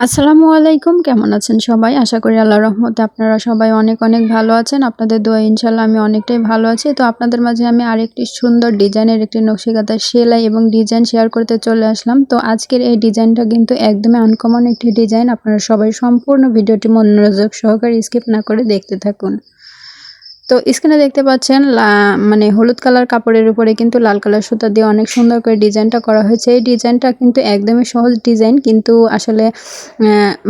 আসসালামু আলাইকুম, কেমন আছেন সবাই? আশা করি আল্লাহ রহমতে আপনারা সবাই অনেক অনেক ভালো আছেন। আপনাদের দোয়া ইনশাল্লাহ আমি অনেকটাই ভালো আছি। তো আপনাদের মাঝে আমি আরেকটি সুন্দর ডিজাইনের একটি নকশিকাতা সেলাই এবং ডিজাইন শেয়ার করতে চলে আসলাম। তো আজকের এই ডিজাইনটা কিন্তু একদমই আনকমন একটি ডিজাইন। আপনারা সবাই সম্পূর্ণ ভিডিওটি মনোযোগ সহকারে স্কিপ না করে দেখতে থাকুন। তো স্ক্রিনে দেখতে পাচ্ছেন মানে হলুদ কালার কাপড়ের উপরে কিন্তু লাল কালার সুতা দিয়ে অনেক সুন্দর করে ডিজাইনটা করা হয়েছে। এই ডিজাইনটা কিন্তু একদমই সহজ ডিজাইন কিন্তু আসলে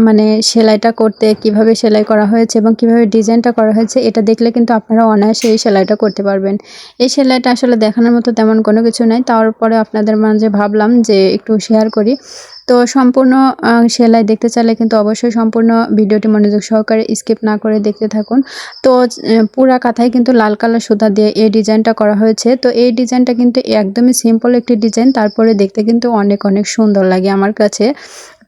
মানে সেলাইটা করতে, কীভাবে সেলাই করা হয়েছে এবং কীভাবে ডিজাইনটা করা হয়েছে, এটা দেখলে কিন্তু আপনারা অনায়াসে এই সেলাইটা করতে পারবেন। এই সেলাইটা আসলে দেখানোর মতো তেমন কোনো কিছু নাই। তারপরে আপনাদের মাঝে ভাবলাম যে একটু শেয়ার করি। তো সম্পূর্ণ সেলাই দেখতে চাইলে কিন্তু অবশ্যই সম্পূর্ণ ভিডিওটি মনোযোগ সহকারে স্কিপ না করে দেখতে থাকুন। তো পুরা কাঁথায় কিন্তু লাল কালার সুতা দিয়ে এই ডিজাইনটা করা হয়েছে। তো এই ডিজাইনটা কিন্তু একদমই সিম্পল একটি ডিজাইন, তারপরে দেখতে কিন্তু অনেক অনেক সুন্দর লাগে আমার কাছে।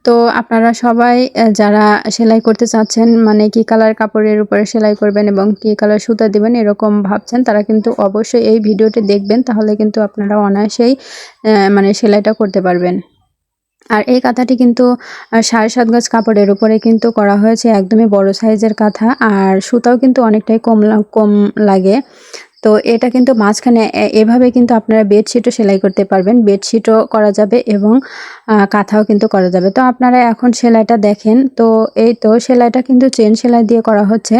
তো আপনারা সবাই যারা সেলাই করতে চাচ্ছেন মানে কি কালার কাপড়ের উপরে সেলাই করবেন এবং কি কালার সুতা দিবেন এরকম ভাবছেন, তারা কিন্তু অবশ্যই এই ভিডিওটি দেখবেন, তাহলে কিন্তু আপনারা অনায়াসেই মানে সেলাইটা করতে পারবেন। আর এই কাঁথাটি কিন্তু সাড়ে সাত গজ কাপড়ের উপরে কিন্তু করা হয়েছে, একদমই বড় সাইজের কাঁথা। আর সুতাও কিন্তু অনেকটাই কম কম লাগে। তো এটা কিন্তু মাঝখানে এভাবে কিন্তু আপনারা বেডশিটও সেলাই করতে পারবেন। বেডশিটও করা যাবে এবং কাঁথাও কিন্তু করা যাবে। তো আপনারা এখন সেলাইটা দেখেন। তো এই তো সেলাইটা কিন্তু চেন সেলাই দিয়ে করা হচ্ছে।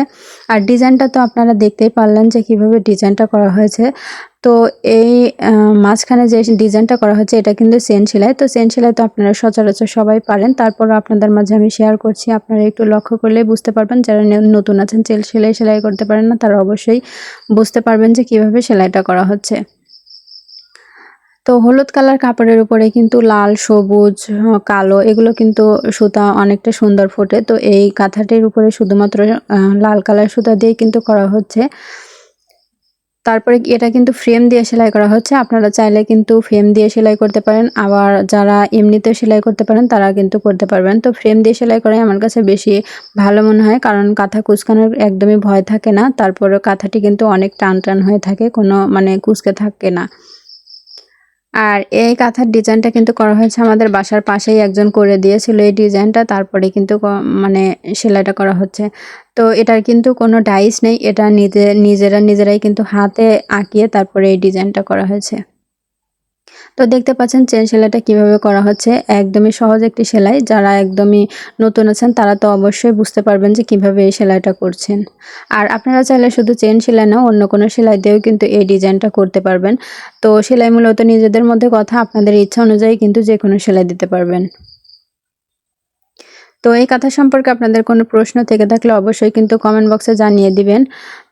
আর ডিজাইনটা তো আপনারা দেখতেই পারলেন যে কীভাবে ডিজাইনটা করা হয়েছে। তো এই মাঝখানে যে ডিজাইনটা করা হচ্ছে এটা কিন্তু সেন সেলাই। তো সেন সেলাই তো আপনারা সচরাচর সবাই পারেন। তারপরও আপনাদের মাঝে আমি শেয়ার করছি। আপনারা একটু লক্ষ্য করলেই বুঝতে পারবেন, যারা নতুন আছেন চেল সেলাই সেলাই করতে পারেন না, তারা অবশ্যই বুঝতে পারবেন যে কীভাবে সেলাইটা করা হচ্ছে। তো হলুদ কালার কাপড়ের উপরে কিন্তু লাল, সবুজ কালো, এগুলো কিন্তু সুতা অনেকটা সুন্দর ফোটে। তো এই কাঁথাটির উপরে শুধুমাত্র লাল কালার সুতা দিয়ে কিন্তু করা হচ্ছে। তারপরে এটা কিন্তু ফ্রেম দিয়ে সেলাই করা হচ্ছে। আপনারা চাইলে কিন্তু ফ্রেম দিয়ে সেলাই করতে পারেন। আবার যারা এমনিতেও সেলাই করতে পারেন, তারা কিন্তু করতে পারবেন। তো ফ্রেম দিয়ে সেলাই করাই আমার কাছে বেশি ভালো মনে হয়। কারণ কাঁথা কুচকানোর একদমই ভয় থাকে না। তারপরে কাঁথাটি কিন্তু অনেক টান টান হয়ে থাকে। কোনো মানে কুচকে থাকে না। আর এই কাঁথার ডিজাইনটা কিন্তু করা হয়েছে আমাদের বাসার পাশেই একজন করে দিয়েছিল এই ডিজাইনটা, তারপরে কিন্তু মানে সেলাইটা করা হচ্ছে। তো এটার কিন্তু কোনো ডাইস নেই, এটা নিজে নিজেরা নিজেরাই কিন্তু হাতে আঁকিয়ে তারপরে এই ডিজাইনটা করা হয়েছে। তো দেখতে পাচ্ছেন চেন সেলাইটা কীভাবে করা হচ্ছে। একদমই সহজ একটি সেলাই। যারা একদমই নতুন আছেন, তারা তো অবশ্যই বুঝতে পারবেন যে কীভাবে এই সেলাইটা করছেন। আর আপনারা চাইলে শুধু চেন সেলাই না অন্য কোনো সেলাই দিয়েও কিন্তু এই ডিজাইনটা করতে পারবেন। তো সেলাই মূলত নিজেদের মধ্যে কথা, আপনাদের ইচ্ছা অনুযায়ী কিন্তু যে কোনো সেলাই দিতে পারবেন। তো এই কাঁথা সম্পর্কে আপনাদের কোনো প্রশ্ন থেকে থাকলে অবশ্যই কিন্তু কমেন্ট বক্সে জানিয়ে দিবেন।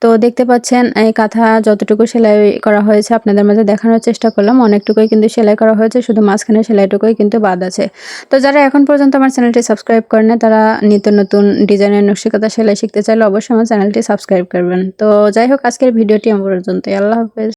তো দেখতে পাচ্ছেন, এই কাঁথা যতটুকু সেলাই করা হয়েছে আপনাদের মাঝে দেখানোর চেষ্টা করলাম। অনেকটুকুই কিন্তু সেলাই করা হয়েছে, শুধু মাঝখানে সেলাইটুকুই কিন্তু বাদ আছে। তো যারা এখন পর্যন্ত আমার চ্যানেলটি সাবস্ক্রাইব করেন না, তারা নিত্য নতুন ডিজাইনের নকশিকাতা সেলাই শিখতে চাইলে অবশ্যই আমার চ্যানেলটি সাবস্ক্রাইব করবেন। তো যাই হোক, আজকের ভিডিওটি আমার পর্যন্ত আল্লাহ হাফেজ।